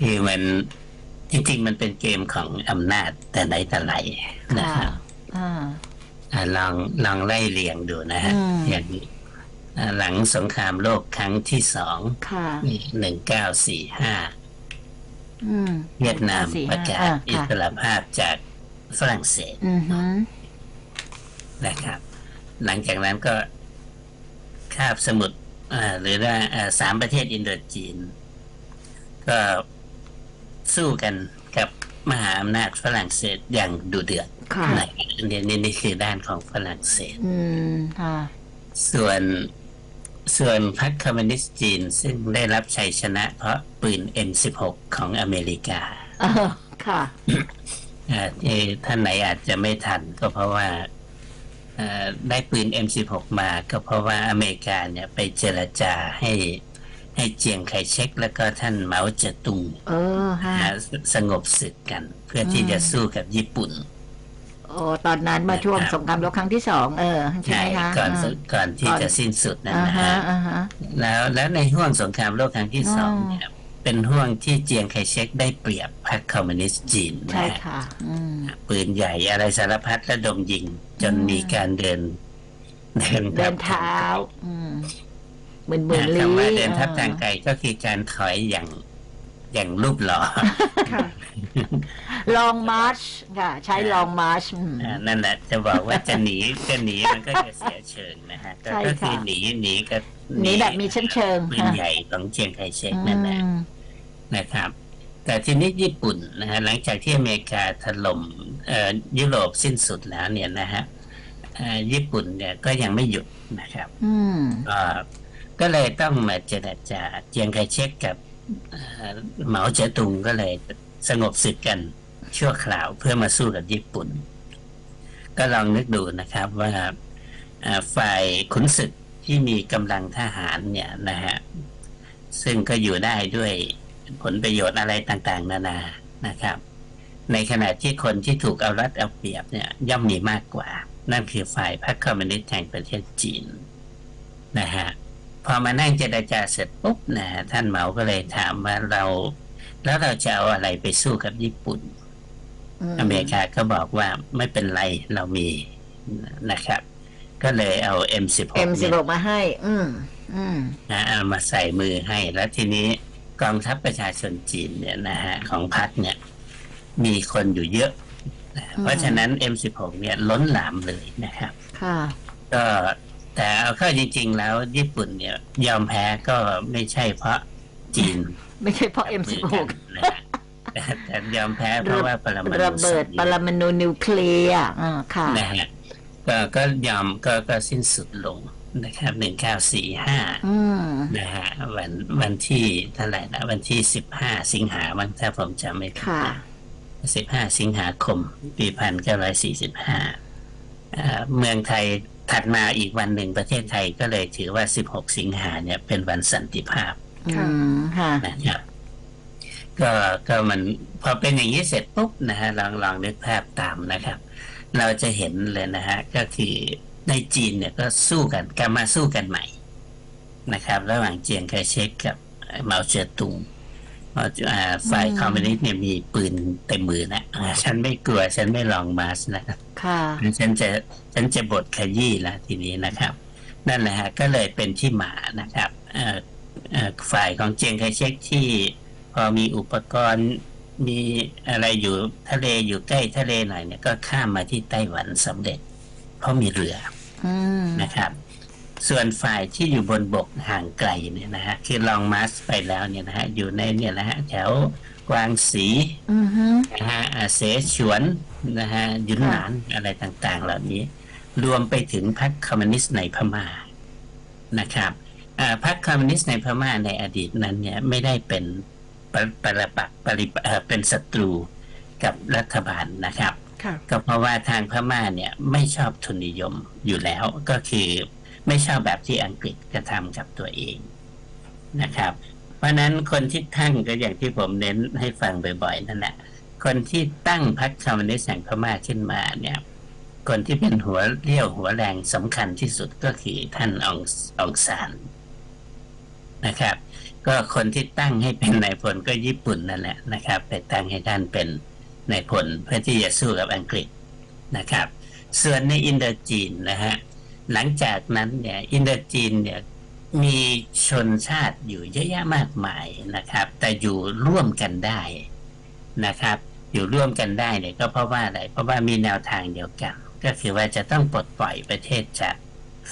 คือมันจริงๆ มันเป็นเกมของอำนาจแต่ไหนแต่ไรนะค่ะครับอ่าอ่าลองลองไล่เรียงดูนะฮะอืมอย่างอ่าหลังสงครามโลกครั้งที่สองค่ะหนึ่งเก้าสี่ห้าอืมเวียดนามสี่ประกาศอ่าอิค่ะสรภาพจากฝรั่งเศสอือฮึนะครับ หลังจากนั้นก็คาบสมุทรอ่าหรือว่าอ่าสามประเทศอินโดจีน ก็ สู้กันกับมหาอำนาจฝรั่งเศสอย่างดุเดือดค่ะนะนี่นี่นี่คือด้านของฝรั่งเศสอืมค่ะส่วนส่วนพรรคคอมมิวนิสต์จีน ซึ่งได้รับชัยชนะ เพราะปืน M16 ของอเมริกาเออค่ะอ่าที่ท่านไหนอาจจะไม่ทันก็เพราะว่าเอ่อได้ปืน M16 มาก็เพราะว่าอเมริกาเนี่ยไปเจรจาให้ให้ เจียงไคเชกแล้วก็ท่านเหมาเจ๋อตุงเออค่ะอ่าสงบศึกกัน เพื่อที่อืมจะสู้กับญี่ปุ่นโอ้ตอนนั้นมาช่วงนะครับสงครามโลกครั้งที่สองเออใช่ไหมคะก่อนอ่าก่อนที่ก่อนจะสิ้นสุดนั่นอ่านะฮะฮะอ่าฮะแล้วแล้วในห่วงสงครามโลกครั้งที่สองอ๋อเนี่ยเป็นห่วงที่เจียงไคเชกได้เปรียบพรรคคอมมิวนิสต์จีนใช่นะฮะค่ะอืมปืนใหญ่อะไรสารพัดระดมยิง จนอืมมีการเดิน เดินเดินเท้าอืม เหมือนเหมือนลี้คำว่าเดินทับอ่ทางไกลก็คือการถอยอย่างอย่างรูปหล่อค่ะลองมาร์ชค่ะ ใช้ลองมาร์ชอ่านั่นแหละจะบอกว่าจะหนีจะหนีมันก็จะเสียเชิงนะฮะก็ใช่ก็คือค่ะหนีหนีก็หนีแบบมีชั้นเชิงปืนใหญ่ของเจียงไคเชกอืนั่นแหละมนะครับ แต่ทีนี้ญี่ปุ่นนะฮะหลังจากที่อเมริกาถล่มเอ่อยุโรปสิ้นสุดแล้วเนี่ยนะฮะเอ่อญี่ปุ่นเนี่ยก็ยังไม่หยุดนะครับอืม ก็เลยต้องมาเจรจาเจียงไคเชกกับเหมาเจ๋อตุงก็เลยสงบศึกกันชั่วคราวเพื่อมาสู้กับญี่ปุ่น ก็ลองนึกดูนะครับว่าฝ่ายขุนศึกที่มีกำลังทหารเนี่ยนะฮะซึ่งก็อยู่ได้ด้วยผลประโยชน์อะไรต่าง ๆ นานานะครับ ในขณะที่คนที่ถูกเอารัดเอาเปรียบเนี่ยย่อมมีมากกว่า นั่นคือฝ่ายพรรคคอมมิวนิสต์แห่งประเทศจีนนะฮะ พอมานั่งเจรจาเสร็จปุ๊บนะฮะท่านเหมาก็เลยถามว่าเรา แล้วเราจะเอาอะไรไปสู้กับญี่ปุ่น อเมริกาก็บอกว่าไม่เป็นไรเรามีนะครับ ก็เลยเอา M16 เอ็มสิบเนี่ยหกมาให้ อืมอืมนะเอามาใส่มือให้ แล้วทีนี้กองทัพประชาชนจีนเนี่ยนะฮะของพรรคเนี่ย มีคนอยู่เยอะนะอืมเพราะฉะนั้น M16 เนี่ยล้นหลามเลยนะครับ ค่ะ ก็ แต่เอาเข้าจริง ๆ แล้วญี่ปุ่นเนี่ย ยอมแพ้ก็ไม่ใช่เพราะจีน ไม่ใช่เพราะเอ็มสิบหกนะฮะแต่แต่ยอมแพ้เพราะว่าปรมาณูระเบิดสัญปญารมาณูนิวเคลียร์อ่าค่ะนะฮะก็ก็ยอมก็ก็สิ้นสุดลงนะครับหนึ่งเก้าสี่ห้าอืมนะฮะวันวันที่เท่าไหร่นะวันที่สิบห้าสิงหาวันถ้าผมจำไม่ผิดค่ะสิบห้าสิงหาคม ปีพันเก้าร้อยสี่สิบห้าเมืองไทย ถัดมาอีกวันหนึ่งประเทศไทยก็เลยถือว่าสิบหกสิงหาเนี่ยเป็นวันสันติภาพอืมค่ะนะครับก็ก็มันพอเป็นอย่างนี้เสร็จปุ๊บนะฮะลองลองนึกภาพตามนะครับ เราจะเห็นเลยนะฮะก็คือในจีนเนี่ยก็สู้กันกลับมาสู้กันใหม่นะครับ ระหว่างเจียงไคเชกกับเหมาเจ๋อตุงเพราะอ่า ฝ่ายอืมคอมมิวนิสต์เนี่ยมีปืนเต็มมือนะอ่าฉันไม่กลัว ฉันไม่ลองมาสนะค่ะฉันจะฉันจะบทขยี้ละทีนี้นะครับ นั่นแหละฮะก็เลยเป็นที่มานะครับเอ่อเอ่อฝ่ายของเจียงไคเชกที่ พอมีอุปกรณ์มีอะไรอยู่ทะเลอยู่ใกล้ทะเลหน่อยเนี่ยก็ข้ามมาที่ไต้หวันสำเร็จ เพราะมีเรืออืมนะครับ ส่วนฝ่ายที่อยู่บนบกห่างไกลเนี่ยนะฮะคือลองมาร์ชไปแล้วเนี่ยนะฮะอยู่ในเนี่ยนะฮะแถวกวางสีอือฮึนะฮะอ่าเสฉวนนะฮะยุนหนานอะไรต่างๆ เหล่านี้ รวมไปถึงพรรคคอมมิวนิสต์ในพม่านะครับอ่าพรรคคอมมิวนิสต์ในพม่าในอดีตนั้นเนี่ยไม่ได้เป็นปรปรปักษ์ปริเอ่อเป็นศัตรูกับรัฐบาลนะครับค่ะก็เพราะว่าทางพม่าเนี่ยไม่ชอบทุนนิยมอยู่แล้วก็คือ ไม่ชอบแบบที่อังกฤษกระทำกับตัวเองนะครับ เพราะฉะนั้นคนที่ตั้งก็อย่างที่ผมเน้นให้ฟังบ่อยๆนั่นแหละคนที่ตั้งพรรคคอมมิวนิสต์แห่งพม่าขึ้นมาเนี่ย คนที่เป็นหัวเรี่ยวหัวแรงสำคัญที่สุดก็คือท่านององซานนะครับ ก็คนที่ตั้งให้เป็นนายพลก็ญี่ปุ่นนั่นแหละนะครับ ไปตั้งให้ท่านเป็นนายพลเพื่อที่จะสู้กับอังกฤษนะครับ ส่วนในอินโดจีนนะฮะ หลังจากนั้นเนี่ยอินโดจีนเนี่ยมีชนชาติอยู่เยอะแยะมากมายนะครับ แต่อยู่ร่วมกันได้นะครับ อยู่ร่วมกันได้เนี่ยก็เพราะว่าอะไรเพราะว่ามีแนวทางเดียวกัน ก็คือว่าจะต้องปลดปล่อยประเทศจาก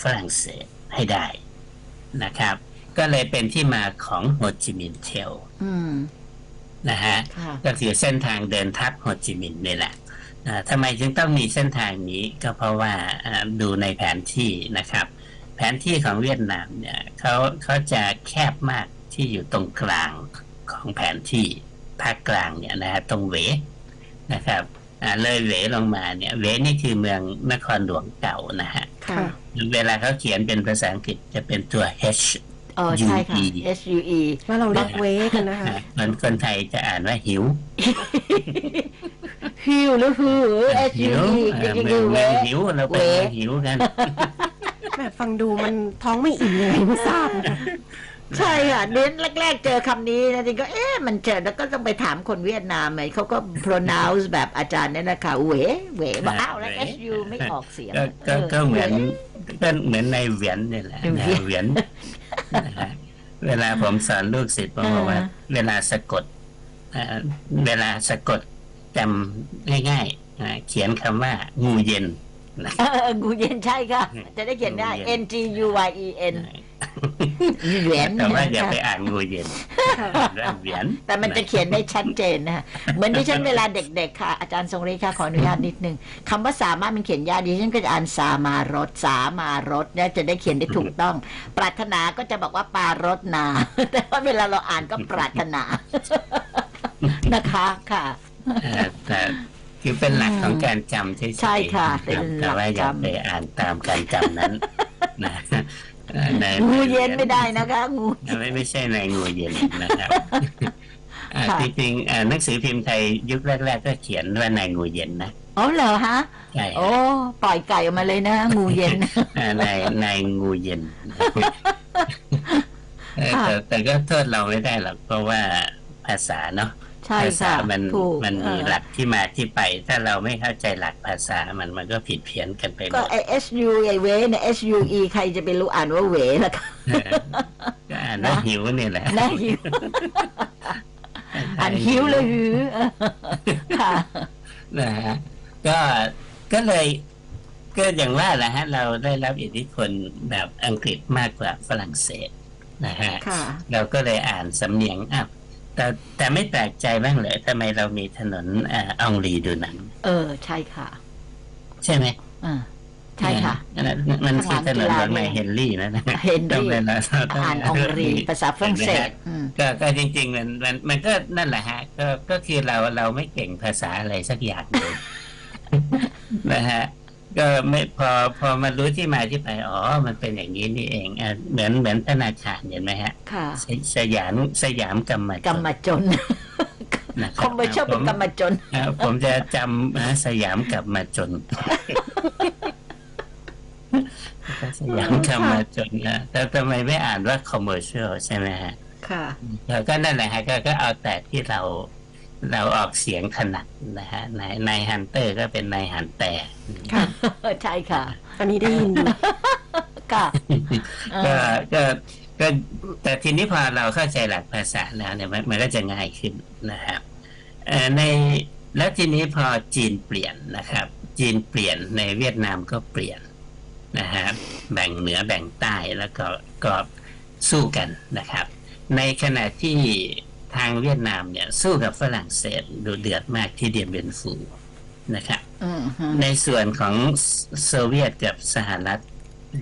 ฝรั่งเศสให้ได้นะครับ ก็เลยเป็นที่มาของโฮจิมินห์เทลอืมนะฮะค่ะก็คือเส้นทางเดินทัพโฮจิมินห์นี่แหละอ่า ทำไมจึงต้องมีเส้นทางนี้ก็เพราะว่าอ่าดูในแผนที่นะครับ แผนที่ของเวียดนามเนี่ยเขาเขาจะแคบมากที่อยู่ตรงกลางของแผนที่ภาคกลางเนี่ยนะฮะตรงเหวนะครับอ่าเลยเหวลงมาเนี่ยเหวนี่คือเมืองนครหลวงเก่านะฮะค่ะเวลาเขาเขียนเป็นภาษาอังกฤษจะเป็นตัว H เออใช่ค่ะ UE S U E ว่าเราเรียกเวกันนะคะอ่าคนคนไทยจะอ่านว่าหิวฮิวหรือฮือ S หิ U ว E เอจอริงเมืๆองคือเวเมืองหิวเราเป็นเวเมืองหิวกันแบบฟังดูมันท้องไม่อิ่มยังไงไม่ทราบนะคะใช่ค่ะเน้นแรก ๆ เจอคำนี้นะจริงก็เอ๊ะมันเจอแล้วก็ต้องไปถามคนเวียดนามไหมเขาก็ pronounce แบบอาจารย์เนี่ยนะคะเวเวบอกอ้าวแล้ว S U ไม่ออกเสียงก็ก็ก็เหมือนว ก็เหมือนในเหวียนนี่แหละเหวีนะยนเหวียนนะฮะเวลาผมสอนลูกศิษย์ผมบอกว่าอ่าเวลาสะกดเอ่อเวลาสะกดจำง่ายๆนะเขียนคำว่างูเย็น นะเอองูเย็นใช่ค่ะ จะได้เขียนได้งูเย็น N G U Y E N เหวียนแต่ว่าอย่าค่ะไปอ่านงูเย็นอ่านว่าเหวียนแต่มันจะเขียนได้ชัดเจนนะฮะเหมือนที่ฉันเวลาเด็กๆค่ะ อาจารย์ทรงฤทธิ์ค่ะขออนุญาตนิดนึงคำว่าสามารถมันเขียนยากดิฉันก็จะอ่านสามารถสามารถเนี่ยจะได้เขียนได้ถูกต้อง ปรารถนาก็จะบอกว่าปารถนา แต่ว่าเวลาเราอ่านก็ปรารถนานะคะค่ะเอ่อแต่ คือเป็นหลักของการจำเฉยๆใช่ค่ะรับเป็นหลักแต่ว่าอย่าจำไปอ่านตามการจำนั้นนะเอ่อในงูเย็นไม่ได้นะคะงูไม่ไม่ใช่ในงูเย็นนะครับอ่าค่ะจริงๆอ่าหนังสือพิมพ์ไทยยุคแรก ๆ ก็เขียนว่าในงูเย็นนะอ๋อเหรอฮะใช่โอ้ปล่อยไก่ออกมาเลยนะงูเย็นอ่าในในงูเย็นเออค่ะแต่แต่ก็โทษเราไม่ได้หรอกเพราะว่าภาษาเนาะ ใช่ภาษาค่ะมันถูกมันมีเออหลักที่มาที่ไป ถ้าเราไม่เข้าใจหลักภาษามันมันก็ผิดเพี้ยนกันไปหมก็ดไอ S U ไอเวเนี่ย S U E ใครจะไปรู้อ่านว่าเวล่ะคะเออก็อ่านว่าหิวนี่แหละนะหิวอ่านหิวเลยหือค่ะนะฮะก็ก็เลยก็อย่างว่าแหละฮะ เราได้รับอิทธิพลแบบอังกฤษมากกว่าฝรั่งเศสนะฮะค่ะเราก็เลยอ่านสำเนียงอะ แต่แต่ไม่แปลกใจบ้างเหรอทำไมเรามีถนนอ่าอองรีดูหนัง เออ ใช่ค่ะ ใช่ไหมอ่าใช่ค่ะนั่นมันคือถนนรถไมล์เฮนรี่นะนะเฮนรี่ต้องเป็นเราต้องอ่านองรีภาษาฝรั่งเศสอืมก็ก็จริงๆมันมันมันก็นั่นแหละฮะ ก็ก็คือเราเราไม่เก่งภาษาอะไรสักอย่างเลยนะฮะ ก็ไม่พอพอมารู้ที่มาที่ไปอ๋อ มันเป็นอย่างนี้นี่เองอะเหมือนเหมือนธนาคารเห็นไหมฮะค่ะสสยามสยามกรรมจกรรมจนนะคครับอมเมอร์เชียลเป็นกรรมจนอะผมจะจำนะสยามกลับมาจนสยามกลับมาจนนะแต่ทำไมไม่อ่านว่า commercial ใช่ไหมฮะค่ะแล้วก็นั่นแหละฮะก็ก็เอาแต่ที่เรา เราออกเสียงถนัดนะฮะนายนายฮันเตอร์ก็เป็นนายฮันแต่ค่ะ ใช่ค่ะ อันนี้ได้ยินอยู่ค่ะเอก็อก็ก็แต่ทีนี้พอเราเข้าใจหลักภาษาแล้วเนี่ยมันมันก็จะง่ายขึ้นนะครับเอ่อในแล้วทีนี้พอจีนเปลี่ยนนะครับ จีนเปลี่ยนในเวียดนามก็เปลี่ยนนะฮะแบ่งเหนือแบ่งใต้แล้วก็ก็สู้กันนะครับ ในขณะที่ ทางเวียดนามเนี่ยสู้กับฝรั่งเศสดูเดือดมากที่เดียนเบนฟูนะครับอืมฮึในส่วนของโซเวียตกับสหรัฐ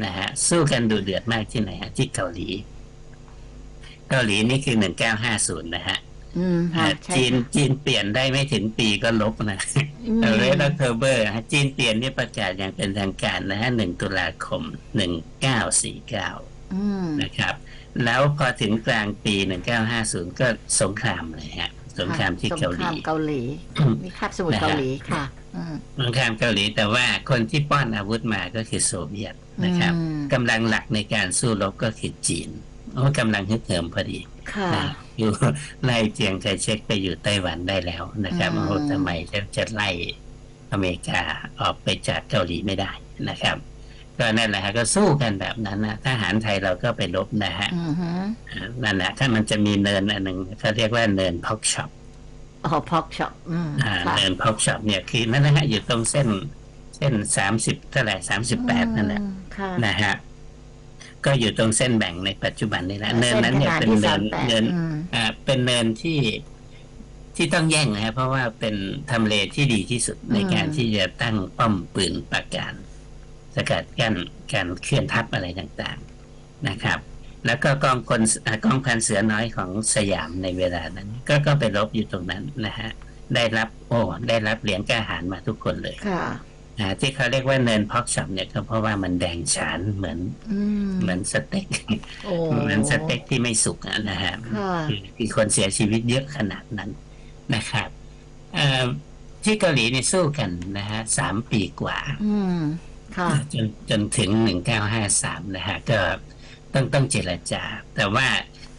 นะฮะสู้กันดูเดือดมากที่ไหนฮะที่เกาหลี เกาหลีนี่คือหนึ่งเก้าห้าศูนย์นะฮะอืมฮะอ่าใช่จีนค่ะจีนเปลี่ยนได้ไม่ถึงปีก็ลบนะอืมเรดอเทอร์เบอร์ฮะจีนเปลี่ยนนี่ประกาศอย่างเป็นทางการนะฮะหนึ่งตุลาคมหนึ่งเก้าสี่เก้าอืมนะครับ แล้วพอถึงกลางปีหนึ่งเก้าห้าศูนย์ก็สงครามเลยฮะ สงครามที่เกาหสงคลีรามเกาหลีมีคาบสมุทรนะฮะเกาหลีค่ะอืมสงครามเกาหลีแต่ว่าคนที่ป้อนอาวุธมาก็คือโซเวียตนะครับอืมกำลังหลักในการสู้รบก็คือจีนโอ้กำลังฮึกเหิมพอดีค่ะนะอยู่ไล่เจียงไคเชกไปอยู่ไต้หวันได้แล้วนะครับอืมโอ้ทำไมจะจะไล่อเมริกาออกไปจากเกาหลีไม่ได้นะครับ ก็นั่นแหละฮะก็สู้กันแบบนั้นนะทหารไทยเราก็ไปลบนะฮะอือฮึนั่นแหละถ้ามันจะมีเนินอันหนึ่งเขาเรียกว่าเนินพ็อกช็อปอ๋อพอกช็อปอืมอ่าค่ะเนินพ็อกช็อปเนี่ยคือนั่นนะฮะอยู่ตรงเส้น เส้นสามสิบเท่าไหร่สามสิบแปดนั่นแหละอืมค่ะนะฮะก็อยู่ตรงเส้นแบ่งในปัจจุบันนี่แหละเนินส้นั้นเนี่ยขเป็นที่เนิน38เนินอืมอ่าเป็นเนินที่ที่ต้องแย่งนะฮะเพราะว่าเป็นทำเลที่ดีที่สุดในการที่จะตั้งป้อมปืนปราการ สกัดกั้นการเคลื่อนทัพอะไรต่างๆนะครับ แล้วก็กองพลอ่ากองพันเสือน้อยของสยามในเวลานั้น ก็ก็ไปรบอยู่ตรงนั้นนะฮะได้รับโอ้ได้รับเหรียญกล้าหาญมาทุกคนเลยค่ะอ่าที่เขาเรียกว่าเนินพ็อกช็อปเนี่ยก็เพราะว่ามันแดงฉานเหมือนอืมเหมือนสเต็กโอ้เหมือนสเต็กที่ไม่สุกอะนะฮะค่ะคือคือคนเสียชีวิตเยอะขนาดนั้นนะครับเอ่อที่เกาหลีนี่สู้กันนะฮะสามปีกว่าอืมค่ะ จนจนถึงหนึ่งเก้าห้าสามนะฮะก็ต้องต้องเจรจา แต่ว่า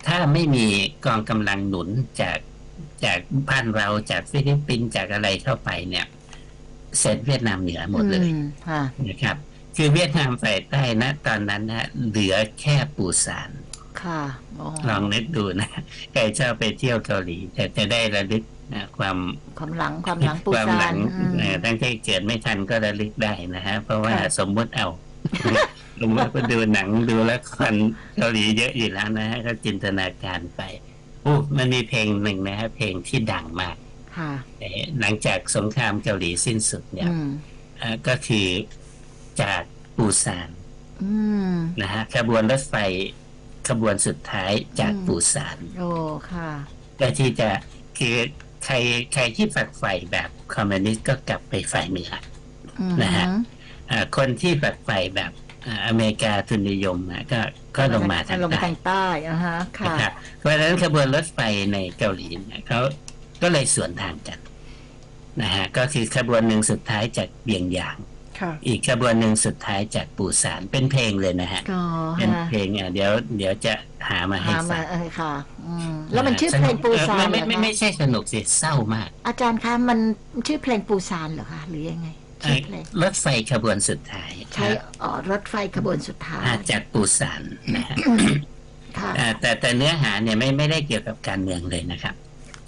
ถ้าไม่มีกองกำลังหนุนจากจากบ้านเราจากฟิลิปปินส์จากอะไรเข้าไปเนี่ยเสร็จเวียดนามเหนือหมดเลยอืมค่ะนะครับ คือเวียดนามฝ่ายใต้นะ ตอนนั้นนะเหลือแค่ปูซานค่ะโอ้ลองนึกดูนะใครชอบไปเที่ยวเกาหลีแต่จะได้ระลึกนะ ความความหลังความหลังปูความซาหลันงอืมเอ่อตั้งแต่เกิดไม่ทันก็ระลึกได้นะฮะเพราะว่าค่ะสมมติเอาสมมติว่าดูหนังดูละครเกาหลีเยอะอยู่แล้วนะฮะก็จินตนาการไปโอ้มันมีเพลงหนึ่งนะฮะเพลงที่ดังมากค่ะเอ่อหลังจากสงครามเกาหลีสิ้นสุดเนี่ยอืมเอ่อก็คือจากปูซานอืมนะฮะขบวนรถไฟขบวนสุดท้ายจากอืมปูซานโอ้ค่ะเพื่อที่จะคือ ใครใครที่ฝักใฝ่แบบคอมมิวนิสต์ก็กลับไปฝ่ายเหนืออืมนะฮะอ่าคนที่ฝักใฝ่แบบอ่าอเมริกาทุนนิยมนะก็ก็ลงมาทางลงมาใต้ทางใต้อะฮะค่ะนะครับเพราะฉะนั้นขบวนรถไฟในเกาหลีเนี่ยเขาก็เลยสวนทางกันนะฮะก็คือขบวนหนึ่งสุดท้ายจากเบียงยางค่ะอีกขบวนหนึ่งสุดท้ายจากปูซานเป็นเพลงเลยนะฮะก็เป็นฮะเพลงอะเดี๋ยวเดี๋ยวจะ หามาให้หาฟัมางเออค่ะ อืมแล้วมันชื่อเพลงปูซานเออเหรไม่อไม่ไม่คะไม่ใช่สนุกสิเศร้ามากอาจารย์คะมันชื่อเพลงปูซานเหรอคะหรือยังไงชื่อเพลงรถไฟขบวนสุดท้ายใช้อ๋อรถไฟขบวนสุดท้ายอ่าจากปูซานนะฮะ ค่ะอ่าแต่แต่เนื้อหาเนี่ยไม่ไม่ได้เกี่ยวกับการเมืองเลยนะครับ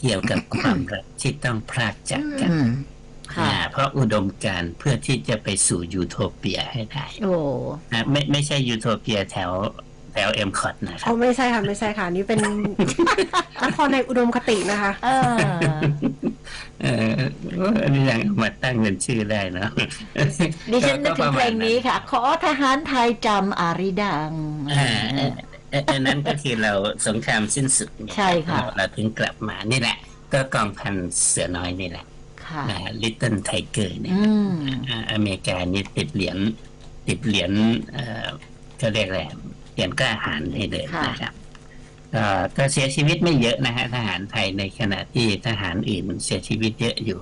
เกี่ยวกับ ความรักที่ต้องพรากจากกันอืมค่ะ อ่าเพราะอุดมการณ์เพื่อที่จะไปสู่ยูโทเปียให้ได้โอ้อ่าไม่ไม่ใช่ยูโทเปียแถว แถวเอ็มคอดนะครัเอาบไม่ใช่ค่ะ ไม่ใช่ค่ะ นี่เป็นนครในอุดมคตินะคะ เออเอออันนี้ยังเอามาตั้งเป็นชื่อได้เนาะดิฉันนึกถึงเพลงนี้ก็ค่ะ ขอทหารไทยจำอาริดังประมาณนั้นอ่าเอ่ออันนั้นก็คือเราสงครามสิ้นสุดเนี่ยใช่ค่ะเราเราถึงกลับมานี่แหละ ก็กองพันเสือน้อยนี่แหละค่ะนะลิตเติ้ลไทเกอร์เนี่ยอืมอ่าอเมริกานี่ติดเหรียญติดเหรียญเอ่อเขาเรียกอะไร เหรียญกล้าหาญให้เลยค่ะนะครับก็ก็เสียชีวิตไม่เยอะนะฮะทหารไทยในขณะที่ทหารอื่นเสียชีวิตเยอะอยู่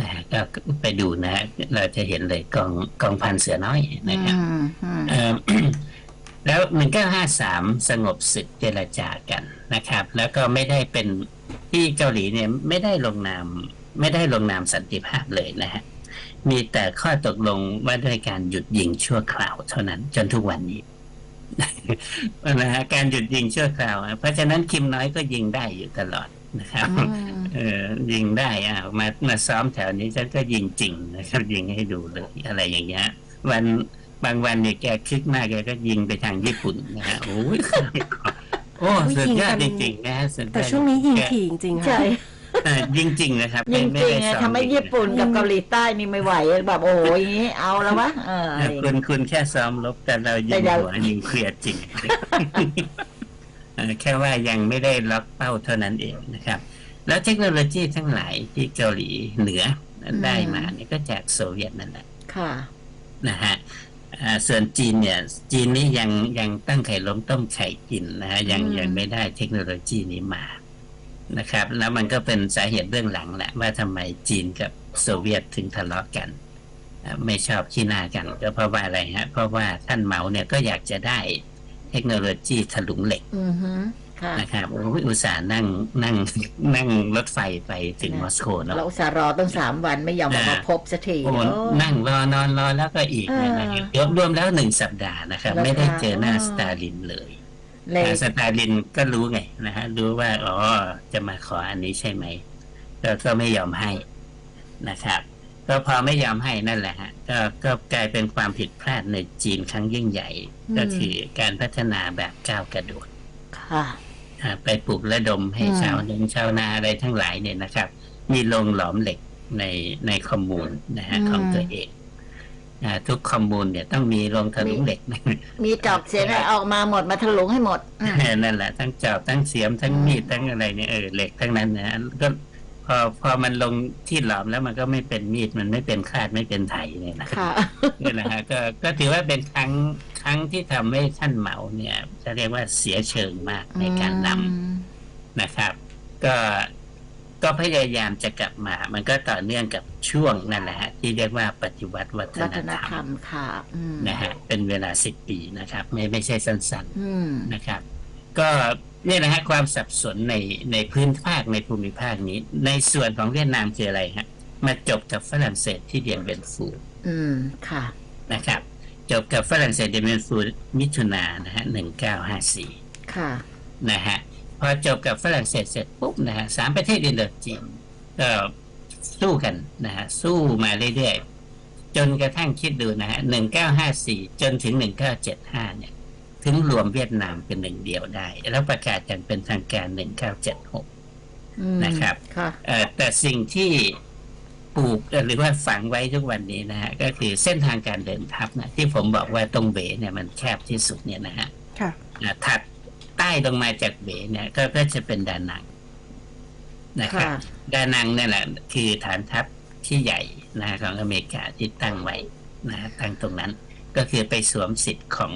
นะฮะก็ไปดูนะฮะเราจะเห็นเลยกองกองพันเสือน้อยนะครับอืมอืมเอ่อแล้ว1953สงบศึกเจรจากันนะครับ แล้วก็ไม่ได้เป็นที่เกาหลีเนี่ยไม่ได้ลงนาม ไม่ได้ลงนามสันติภาพเลยนะฮะมีแต่ข้อตกลงว่าด้วยการหยุดยิงชั่วคราวเท่านั้นจนทุกวันนี้ นะฮะการหยุดยิงชั่วคราวอะเพราะฉะนั้นคิมน้อยก็ยิงได้อยู่ตลอดนะครับอืมเออยิงได้อะมามาซ้อมแถวนี้ฉันก็ยิงจริงนะครับ ยิงให้ดูเลยอะไรอย่างเงี้ยวันบางวันเนี่ยแกคึกมากแกก็ยิงไปทางญี่ปุ่นนะฮะโอ้ยโอ้สุดยอดจริงๆนะฮะสุดยอดแต่ช่วงนี้ยิงแกถี่จริงๆใช่ค่ะ เออยิงจริงนะครับจริงไม่จริงได้ๆซ้อทำให้ญี่ปุ่นกับอืมเกาหลีใต้นี่ไม่ไหวแบบโอ้ยอย่างนี้เอาแล้ววะเออเออคุณคุณแค่ซ้อมลบแต่เรายิแต่งเราหัวยิงเคลียร์จริงเออแค่ว่ายังไม่ได้ล็อกเป้าเท่านั้นเองนะครับ แล้วเทคโนโลยีทั้งหลายที่เกาหลีเหนือได้มาเนี่ยก็จากโซเวียตนั่นแหละค่ะนะฮะอ่าส่วนจีนเนี่ยจีนนี่ยังยังตั้งไข่ล้มต้มไข่กินนะฮะยังอืมยังไม่ได้เทคโนโลยีนี้มา นะครับ แล้วมันก็เป็นสาเหตุเบื้องหลังแหละว่าทำไมจีนกับโซเวียตถึงทะเลาะกันอ่าไม่ชอบขี้หน้ากัน ก็เพราะว่าอะไรฮะ เพราะว่าท่านเหมาเนี่ยก็อยากจะได้เทคโนโลยีถลุงเหล็กอือฮึค่ะนะครับโอ้ยอุตส่าห์นั่งนั่งนั่งรถไฟไปถึงนะมอสโกเนาะเราอุตส่าห์รอตั้งสามวันไม่ยอมออกมาอ่าพบสักทีโอ้โอ้นั่งรอนอนรอแล้วก็อีกเออนะครับรวมรวมแล้วหนึ่งสัปดาห์นะครับแล้วไม่ได้เจอหน้าค่ะสตาลินเลย เลยอ่าสตาลินก็รู้ไงนะฮะรู้ว่าอ๋อจะมาขออันนี้ใช่ไหมก็ก็ไม่ยอมให้นะครับ ก็พอไม่ยอมให้นั่นแหละฮะก็ก็กลายเป็นความผิดพลาดในจีนครั้งยิ่งใหญ่ ก็คือการพัฒนาแบบก้าวกระโดดค่ะอ่าไปปลูกระดมให้อืมชาวนงชาวนาอะไรทั้งหลายเนี่ยนะครับ มีโรงหลอมเหล็กในในคอมมูนนะฮะของตัวเองอ่า ทุกคอมมูนเนี่ยต้องมีโรงถลุงเหล็ก มีจอบเสียงอะไรออกมาหมดมาถลุงให้หมดอืมนั่นแหละ ทั้งจอบทั้งเสียมทั้งอืมมีดทั้งอะไรเนี่ยเออเหล็กทั้งนั้นนะก็พอพอมันลงที่หลอมแล้วมันก็ไม่เป็นมีดมันไม่เป็นคาดไม่เป็นไถเนี่ยนะค่ะนี่แหละฮะก็ก็ถือว่าเป็นครั้งครั้งที่ทำให้ท่านเหมาเนี่ยจะเรียกว่าเสียเชิงมากในการนำอืมนะครับ ก็ ก็พยายามจะกลับมา มันก็ต่อเนื่องกับช่วงนั่นแหละฮะที่เรียกว่าปฏิวัติวัฒวันฒนธรธรรรมมค่ะอืมนะฮะเป็นเวลาสิบปีนะครับ ไม่ไม่ใช่สั้นอืมๆนะครับ ก็เนี่ยนะฮะความสับสนในในพื้นภาคในภูมิภาคนี้ ในส่วนของเวียดนามคืออะไรฮะมาจบกับฝรั่งเศสที่เดียนเบนฟูอืมค่ะนะครับ จบกับฝรั่งเศสเดียนเบนฟูมิถุนายนนะฮะหนึ่งเก้าห้าสี่ค่ะนะฮะพ อจบกับฝรั่งเศสเสร็จปุ๊บนะฮะสามประเทศอินโดจีนก็สู้กันนะฮะสู้มาเรื่อยๆ จนกระทั่งคิดดูนะฮะหนึ่งเก้าห้าสี่จนถึงหนึ่งเก้าเจ็ดห้าเนี่ย ถึงรวมเวียดนามเป็นหนึ่งเดียวได้ แล้วประกาศอย่างเป็นทางการหนึ่งเก้าเจ็ดหกอืมนะครับค่ะเอ่อแต่สิ่งที่ปลูกเอ่อหรือว่าฝังไว้ทุกวันนี้นะฮะก็คือเส้นทางการเดินทัพนะที่ผมบอกว่าตรงเบเนี่ยมันแคบที่สุดเนี่ยนะฮะค่ะอ่าถัดใต้ลงมาจากเบเนี่ยก็ก็จะเป็นดานังนะครับค่ะดานังเนี่ยแหละคือฐานทัพที่ใหญ่นะของอเมริกาที่ตั้งไว้นะตั้งตรงนั้น ก็คือไปสวมสิทธิ์ของ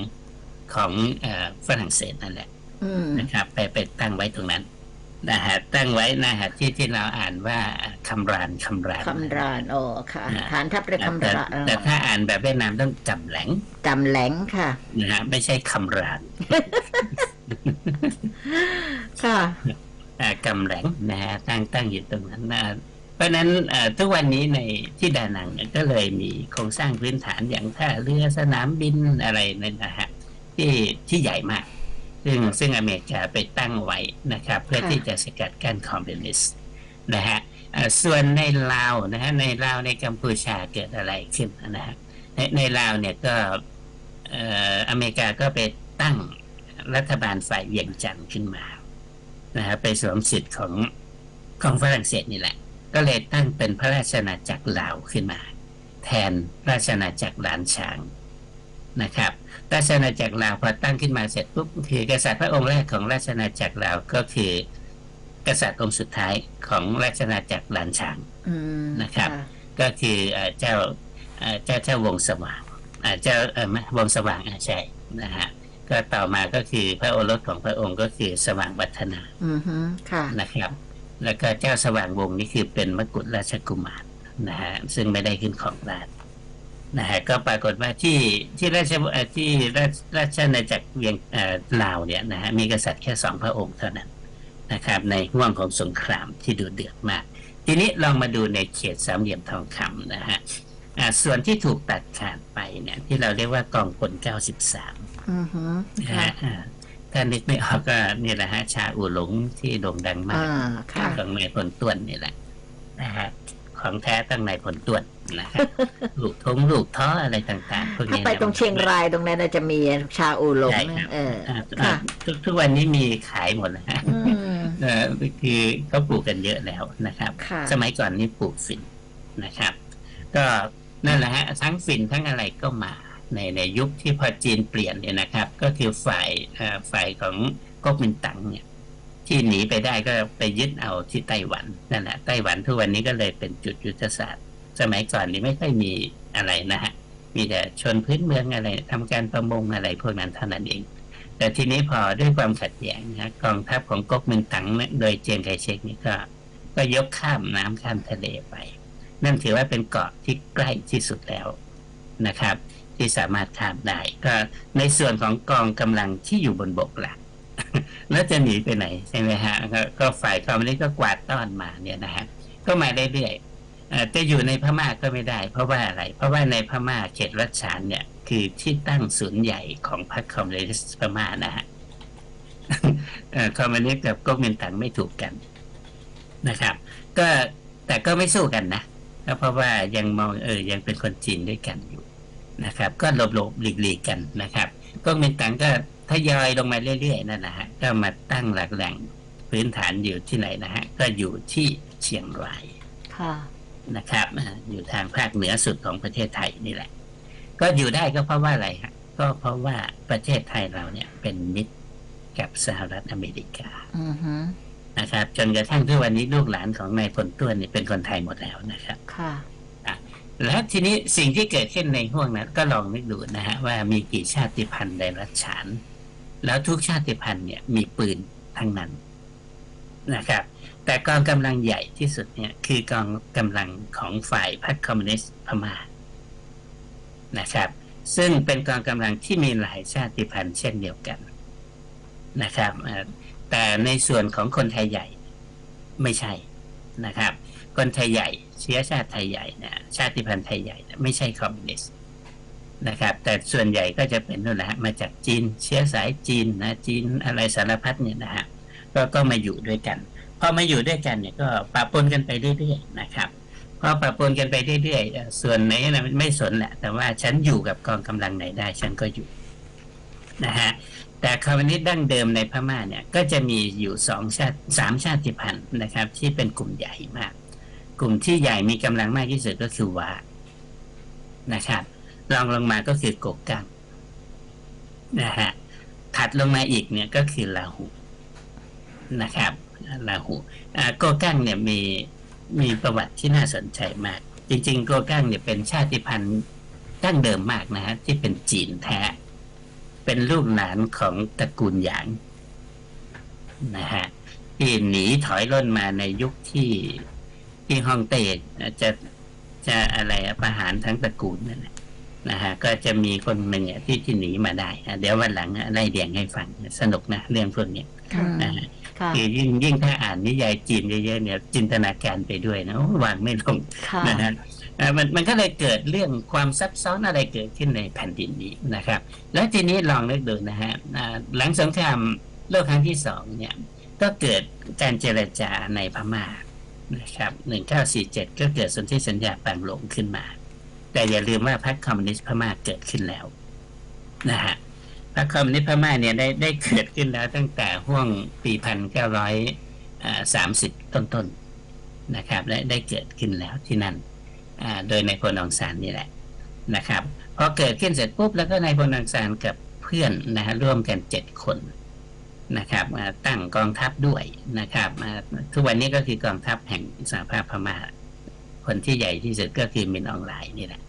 ของเออฝรั่งเศสนั่นแหละอืมนะครับ ไปไปตั้งไว้ตรงนั้นนะฮะตั้งไว้นะฮะที่ที่เราอ่านว่าคำรานคำรานคำรานโอ้ค่ะอ่าฐานทัพเรือคำแต่รานแต่ถ้าอ่านแบบเวียดนามต้องจำแหลงจำแหลงค่ะนะฮะไม่ใช่คำราน ค่ะอ่ากำแหลงนะฮะตั้งตั้งอยู่ตรงนั้นนะเพราะฉะนั้นเอ่อทุกวันนี้ในที่ดานังเนี่ยก็เลยมีโครงสร้างพื้นฐานอย่างท่าเรือสนามบินอะไรนั่นนะฮะที่ที่ใหญ่มาก ซึ่งซึ่งอเมริกาไปตั้งไว้นะครับ เพื่อค่ะที่จะสกัดกั้นคอมมิวนิสต์นะฮะเอ่อส่วนในลาวนะฮะในลาวในกัมพูชาเกิดอะไรขึ้นนะฮะในในลาวเนี่ยก็เอ่ออเมริกาก็ไปตั้ง รัฐบาลฝ่ายเวียงจันทร์ขึ้นมานะฮะไปสวมสิทธิ์ของของฝรั่งเศสนี่แหละ ก็เลยตั้งเป็นพระราชอาจักรลาวขึ้นมา แทนราชอาจักรล้านช้างนะครับราชอาจักรลาวพอตั้งขึ้นมาเสร็จปุ๊บคือกษัตริย์พระองค์แรกของราชอาจักรลาวก็คือกษัตริย์องค์สุดท้ายของราชอาจักรล้านช้างนะครับ ก็คือเจ้าเจ้าเจ้าวงสว่างเจ้าไม่วงสว่างใช่นะฮะ ก็ต่อมาก็คือพระโอรสของพระองค์ก็คือสว่างวัฒนาอืมฮึค่ะนะครับ แล้วก็เจ้าสว่างวงศ์นี่คือเป็นมกุฎราชกุมารนะฮะซึ่งไม่ได้ขึ้นของราชย์นะฮะก็ปรากฏว่าที่ที่ราชเอ่อที่ราชราชอาณาจักรเวียงเอ่อลาวเนี่ยนะฮะมีกษัตริย์แค่สองพระองค์เท่านั้นนะครับ ในห่วงของสงครามที่ดูเดือดมาก ทีนี้ลองมาดูในเขตสามเหลี่ยมทองคำนะฮะอ่า ส่วนที่ถูกตัดขาดไปเนี่ย ที่เราเรียกว่ากองพล93อืมฮึนะค่ะฮะอ่าถ้านึกไม่ออกก็นี่แหละฮะชาอูหลงที่โด่งดังมากอ่าค่ะของนายพลต้วนนี่แหละนะฮะของแท้ตั้งนายพลต้วนนะครับลูกทงลูกท้ออะไรต่างๆพวกถ้านี้ไปตรงเชียงรายตรงนั้นน่ะจะมีชาอูหลงใช่ครันะบเอออ่าค่ะทุกทุกวันนี้มีขายหมดนะฮะอืมเออคือเขาปลูกกันเยอะแล้วนะครับค่ะสมัยก่อนนี่ปลูกฝิ่นนะครับ ก็ นั่นแหละฮะทั้งฝิ่นทั้งอะไรก็มาในในยุคที่พอจีนเปลี่ยนเนี่ยนะครับ ก็คือฝ่ายฝ่ายของก๊กมินตั๋งเนี่ยที่หนีไปได้ก็ไปยึดเอาที่ไต้หวันนั่นแหละไต้หวันทุกวันนี้ก็เลยเป็นจุดยุทธศาสตร์ สมัยก่อนนี่ไม่ค่อยมีอะไรนะฮะมีแต่ชนพื้นเมืองอะไรทำการประมงอะไรพวกนั้นเท่านั้นเอง แต่ทีนี้พอด้วยความขัดแย้งนะกองทัพของก๊กมินตั๋งโดยเจียงไคเชกนี่ก็ ก็ยกข้ามน้ำข้ามทะเลไป นั่นถือว่าเป็นเกาะที่ใกล้ที่สุดแล้วนะครับ ที่สามารถข้ามได้ ก็ในส่วนของกองกำลังที่อยู่บนบกหลักแล้วจะหนีไปไหนใช่ไหมฮะก็ฝ่ายคอมมิวนิสต์ก็กวาดต้อนมาเนี่ยนะฮะก็มาเรื่อยๆจะอยู่ในพม่าก็ไม่ได้ เพราะว่าอะไร เพราะว่าในพม่าเขตรัชฉานเนี่ย คือที่ตั้งศูนย์ใหญ่ของพรรคคอมมิวนิสต์พม่านะฮะคอมมิวนิสต์กับก๊กมินตั๋งไม่ถูกกันนะครับ ก็แต่ก็ไม่สู้กันนะ ก็เพราะว่ายังมองเออยังเป็นคนจีนด้วยกันอยู่นะครับ ก็หลบหลบๆหลีกหลีกๆกันนะครับก๊กมินตั๋งก็ทยอยลงมาเรื่อยๆนั่นนะฮะก็มาตั้งหลักแหล่งพื้นฐานอยู่ที่ไหนนะฮะก็อยู่ที่เชียงรายค่ะนะครับอ่าอยู่ทางภาคเหนือสุดของประเทศไทยนี่แหละ ก็อยู่ได้ก็เพราะว่าอะไรฮะก็เพราะว่าประเทศไทยเราเนี่ยเป็นมิตรกับสหรัฐอเมริกาอือฮึ นะครับ จนกระทั่งทุกวันนี้ลูกหลานของนายพลต้วนเนี่ยเป็นคนไทยหมดแล้วนะครับ ค่ะแล้วทีนี้สิ่งที่เกิดขึ้นในห่วงนั้น ก็ลองนึกดูนะฮะว่ามีกี่ชาติพันธุ์ในรัชฉาน แล้วทุกชาติพันธุ์เนี่ยมีปืนทั้งนั้นนะครับ แต่กองกำลังใหญ่ที่สุดเนี่ย คือกองกำลังของฝ่ายพรรคคอมมิวนิสต์พม่านะครับ ซึ่งเป็นกองกำลังที่มีหลายชาติพันธุ์เช่นเดียวกันนะครับเอ่อ แต่ในส่วนของคนไทยใหญ่ไม่ใช่นะครับ คนไทยใหญ่ เชื้อชาติไทยใหญ่นี่ยชาติพันธุ์ไทยใหญ่นี่ยไม่ใช่คอมมิวนิสต์นะครับ แต่ส่วนใหญ่ก็จะเป็นนู่นแหละมาจากจีน เชื้อสายจีนนะจีนอะไรสารพัดเนี่ยนะฮะก็ก็มาอยู่ด้วยกันพอมาอยู่ด้วยกันเนี่ยก็ปะปนกันไปเรื่อยๆนะครับพอปะปนกันไปเรื่อยๆส่วนไหนนะไม่สนแหละแต่ว่าฉันอยู่กับกองกำลังไหนได้ ฉันก็อยู่ นะฮะแต่คอมมิวนิสต์ดั้งเดิมในพม่าเนี่ยก็จะมีอยู่สองชาติสามชาติพันธุ์นะครับ ที่เป็นกลุ่มใหญ่มาก กลุ่มที่ใหญ่มีกำลังมากที่สุดก็คือวานะครับรองลงมาก็คือกกกังนะฮะถัดลงมาอีกเนี่ยก็คือลาหูนะครับลาหูโกกังเนี่ยมีมีประวัติที่น่าสนใจมาก จริงๆโกกังเนี่ยเป็นชาติพันธุ์ดั้งเดิมมากนะฮะที่เป็นจีนแท้ เป็นลูกหลานของตระกูลหยางนะฮะที่หนีถอยร่นมาในยุคที่ที่ฮ่องเต้จะจะอะไรอะประหารทั้งตระกูลนั่นแหละนะฮะก็จะมีคนหนึ่งอะที่ที่หนีมาได้อะเดี๋ยววันหลังอะไล่เรียงให้ฟังสนุกนะเรื่องพวกเนี้ยอืมนะฮะค่ะคือยิ่งยิ่งถ้าอ่านนิยายจีนเยอะๆเนี่ยจินตนาการไปด้วยนะโอ้วางไม่ลงค่ะนะฮะอ่า มันมันก็เลยเกิดเรื่องความซับซ้อนอะไรเกิดขึ้นในแผ่นดินนี้นะครับ แล้วทีนี้ลองนึกดูนะฮะหลังสงครามโลกครั้งที่สองเนี่ยก็เกิดการเจรจาในพม่านะครับ1947 ก็เกิดสนธิสัญญาปางหลงขึ้นมา แต่อย่าลืมว่าพรรคคอมมิวนิสต์พม่าเกิดขึ้นแล้วนะฮะพรรคคอมมิวนิสต์พม่าเนี่ยได้ได้เกิดขึ้นแล้วตั้งแต่ห่วงปีพันเก้าร้อยสามสิบต้นๆนะครับ และได้เกิดขึ้นแล้วที่นั่น โดยในายพลองซานนี่แหละนะครับพอเกิดขึ้นเสร็จปุ๊บแล้วก็นายพลองซานกับเพื่อนนะฮะร่วมกันเจ็ดคนนะครับมาตั้งกองทัพด้วยนะครับมาทุกวันนี้ก็คือกองทัพแห่งสหภาพพม่าคนที่ใหญ่ที่สุดก็คือมินอองไลน์นี่แหละ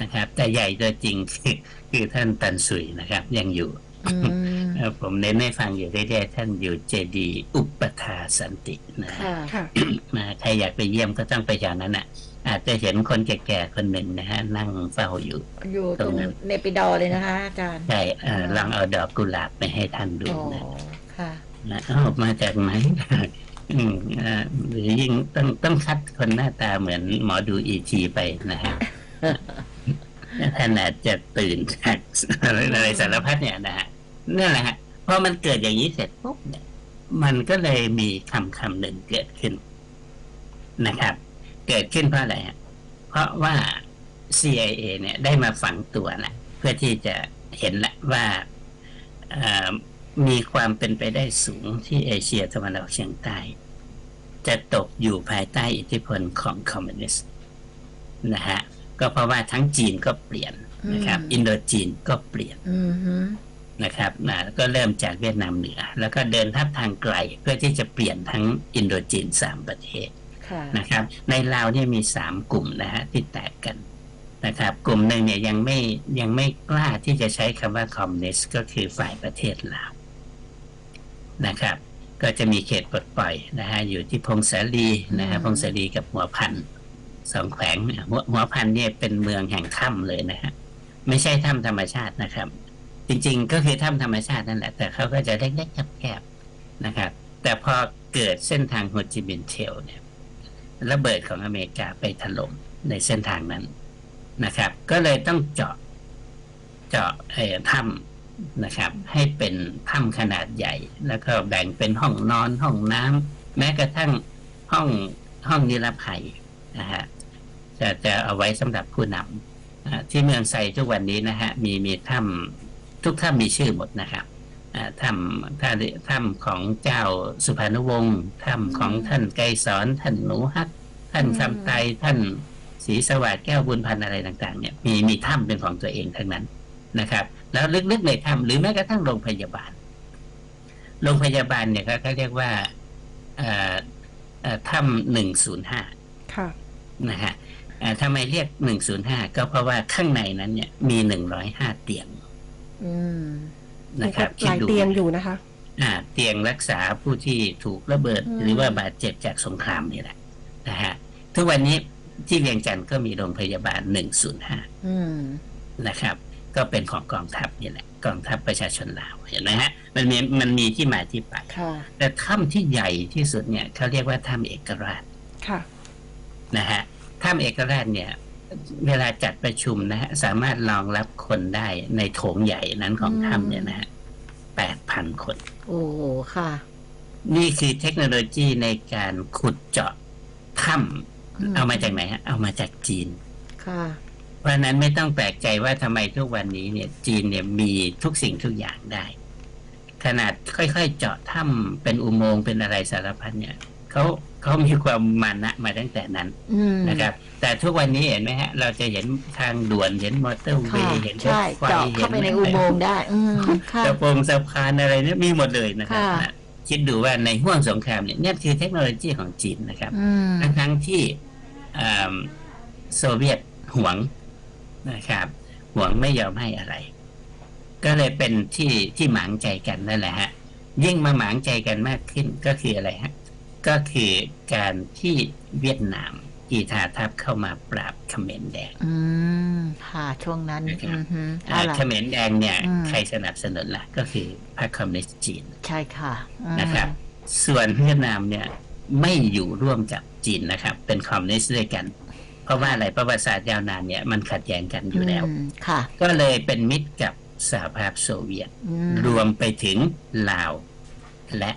นะครับ แต่ใหญ่ตัวจริงคือคือท่านตันสุยนะครับ ยังอยู่อืมเอ่อผมเน้นให้ฟังอยู่เรื่อยๆท่านอยู่เจดีย์อุปทาสันตินะฮะค่ะค่ะมาใครอยากไปเยี่ยมก็ต้องไปอย่างนั้นอะ อาจจะเห็นคนแก่ๆคนหนึ่งนะฮะ นั่งเฝ้าอยู่ อยู่ตรงเนปิดอร์เลยนะคะอาจารย์ใช่เอ่อลองเอาดอกกุหลาบไปให้ท่านดูอ๋อนะค่ะนะเอามาจากไหนอืมอ่าหรือยิ่งต้องต้องคัดคนหน้าตาเหมือนหมอดูอีทีไปนะฮะท่านอาจจะตื่นจากอะไรอะไรสารพัดเนี่ยนะฮะนั่นแหละฮะพอมันเกิดอย่างนี้เสร็จปุ๊บเนี่ย มันก็เลยมีคำคำหนึ่งเกิดขึ้นนะครับ เกิดขึ้นเพราะอะไรฮะเพราะว่า CIA เนี่ยได้มาฝังตัวแหละเพื่อที่จะเห็นละว่าเอ่อมีความเป็นไปได้สูงที่เอเชียตะวันออกเฉียงใต้ จะตกอยู่ภายใต้อิทธิพลของคอมมิวนิสต์นะฮะก็เพราะว่าทั้งจีนก็เปลี่ยนนะครับอืมอินโดจีนก็เปลี่ยนอืมฮึนะครับนะก็เริ่มจากเวียดนามเหนือ แล้วก็เดินทับทางไกลเพื่อที่จะเปลี่ยนทั้งอินโดจีนสามประเทศค่ะ นะครับ ในลาวเนี่ยมีสามกลุ่มนะฮะที่แตกกันนะครับ กลุ่มหนึ่งเนี่ยยังไม่ยังไม่กล้าที่จะใช้คำว่าคอมมิวนิสต์ก็คือฝ่ายประเทศลาวนะครับ ก็จะมีเขตปลดปล่อยนะฮะอยู่ที่พงศาลีนะฮะอืมพงศาลีกับหัวพันสองแขวงหัวหัวพันเนี่ยเป็นเมืองแห่งถ้ำเลยนะฮะไม่ใช่ถ้ำธรรมชาตินะครับ จริงๆก็คือถ้ำธรรมชาตินั่นแหละ แต่เขาก็จะเล็กๆแคบนะครับ แต่พอเกิดเส้นทางโฮจิมินห์เทลเนี่ย ระเบิดของอเมริกาไปถล่มในเส้นทางนั้นนะครับ ก็เลยต้องเจาะเจาะเอ่อถ้ำนะครับ ให้เป็นถ้ำขนาดใหญ่ แล้วก็แบ่งเป็นห้องนอนห้องน้ำแม้กระทั่งห้องห้องนิรภัยนะฮะจะจะเอาไว้สำหรับผู้นำอ่าที่เมืองไซทุกวันนี้นะฮะมีมีถ้ำทุกถ้ำมีชื่อหมดนะครับ ถ้ำถ้าถ้ำของเจ้าสุภานุวงศ์ถ้ำของท่านไกรสอนท่านหนูฮัก ท่านอืมคำไตท่านศรีสวัสดิ์แก้วบุญพันธ์อะไรต่าง ๆ เนี่ยมีมีถ้ำเป็นของตัวเองทั้งนั้นนะครับ แล้วลึกๆในถ้ำหรือแม้กระทั่งโรงพยาบาล โรงพยาบาลเนี่ยเขาเขาเรียกว่าเอ่อเอ่อถ้ำหนึ่งศูนย์ห้าค่ะนะฮะเอ่อทำไมเรียกหนึ่งศูนย์ห้าก็เพราะว่าข้างในนั้นเนี่ยมีหนึ่งร้อยห้าเตียงอืม นะครับหลายคิดดูเตียงอยู่นะคะอ่าเตียงรักษาผู้ที่ถูกระเบิดอืมหรือว่าบาดเจ็บจากสงครามนี่แหละนะฮะทุกวันนี้ที่เวียงจันทร์ก็มีโรงพยาบาล105อืมนะครับ ก็เป็นของกองทัพนี่แหละกองทัพประชาชนลาวเห็นไหมฮะมันมีมันมีที่มาที่ไปค่ะแต่ถ้ำที่ใหญ่ที่สุดเนี่ยเขาเรียกว่าถ้ำเอกราชค่ะนะฮะถ้ำเอกราชเนี่ย เวลาจัดประชุมนะฮะสามารถรองรับคนได้ในโถงใหญ่นั้นของอืมถ้ำเนี่ยนะฮะแปดพันคน โอ้โหค่ะ นี่คือเทคโนโลยีในการขุดเจาะถ้อืมำเอามาจากไหนฮะ เอามาจากจีน ค่ะ เพราะฉะนั้นไม่ต้องแปลกใจว่าทำไมทุกวันนี้เนี่ย จีนเนี่ยมีทุกสิ่งทุกอย่างได้ ขนาดค่อยๆ เจาะถ้ำเป็นอุโมงค์เป็นอะไรสารพัดเนี่ย เขาเขามีความมานะมาตั้งแต่นั้นอืมนะครับ แต่ทุกวันนี้เห็นไหมฮะ เราจะเห็นทางด่วนเห็นมอเตอร์เวค่ะย์เห็นรถใช่ไฟเจาะเห็เข้าไปในอุโมงค์ได้อืมค่ะกระโปรงสะพานอะไรเนี่ยมีหมดเลยนะครับค่ะนะคิดดูว่าในห่วงสงครามเนี่ยเนี่ยคือเทคโนโลยีของจีนนะครับอืมทั้งทั้งๆที่อ่าโซเวียตหวงนะครับหวงไม่ยอมให้อะไร ก็เลยเป็นที่ที่หมางใจกันนั่นแหละฮะยิ่งมาหมางใจกันมากขึ้นก็คืออะไรฮะ ก็คือการที่เวียดนามกีทาทัพเข้ามาปราบเขมรแดง อืมค่ะ ช่วงนั้นนะครับอือฮึอ่าเอาล่ะเขมรแดงเนี่ยอืมใครสนับสนุนล่ะ ก็คือพรรคคอมมิวนิสต์จีน ใช่ค่ะอืมนะครับ ส่วนเวียดนามเนี่ย ไม่อยู่ร่วมกับจีนนะครับ เป็นคอมมิวนิสต์ด้วยกัน เพราะว่าอะไรประวัติศาสตร์ยาวนานเนี่ยมันขัดแย้งกันอยู่แล้วมค่ะ ก็เลยเป็นมิตรกับสหภาพโซเวียตอืมรวมไปถึงลาวและ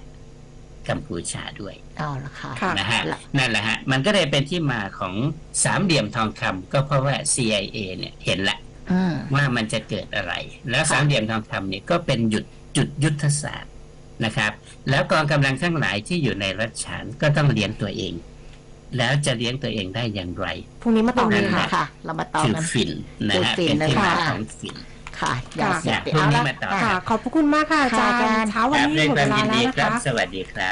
กัมพูชาด้วย เอาละค่ะค่ะนะฮะละนั่นแหละฮะมันก็เลยเป็นที่มาของสามเหลี่ยมทองคำก็เพราะว่า CIA เนี่ยเห็นละอืมว่ามันจะเกิดอะไร แล้วค่ะสามเหลี่ยมทองคำเนี่ยก็เป็นหยุดจุดยุทธศาสตร์นะครับ แล้วกองกำลังทั้งหลายที่อยู่ในรัฐฉานก็ต้องเลี้ยงตัวเอง แล้วจะเลี้ยงตัวเองได้อย่างไรพรุ่งนี้มาต่อตกัรงนนี้ค่ะค่ะ เรามาต่อคือกันฟินนะฮะคือฟินเป็นที่มานะคะของฟินค่ะยาเสพติดพรุ่งเอานี้ละมาต่อค่ะขอบพระคุณมากค่ะอาจารค่ะอาจารย์ย์เช้าวันนี้ด้วยหมดควาเวมลายินแล้วดีนะครับคะสวัสดีครับ